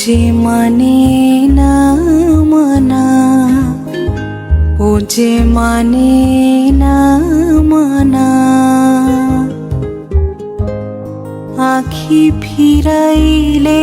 যে মানে না মানা ও যে মানে না মানা আখি ফিরাইলে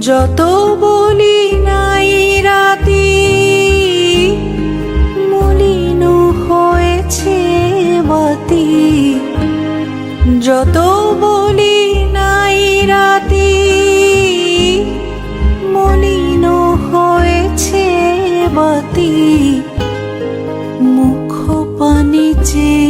যত বলি নাই রাতি, মলিন হয়েছে বাতি। যত বলি নাই রাতি, মলিন হয়েছে বাতি। মুখ পানি চেয়ে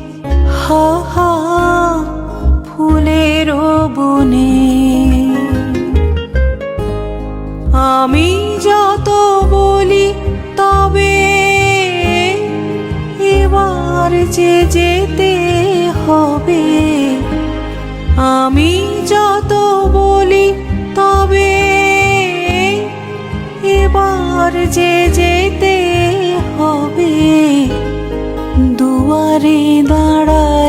হা ফুলের বনে। আমি যত বলি তবে এবার যে যেতে হবে। আমি যত বলি তবে এবার যে যেতে হবে। দুয়ারে দাঁড়ায়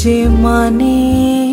যে মানে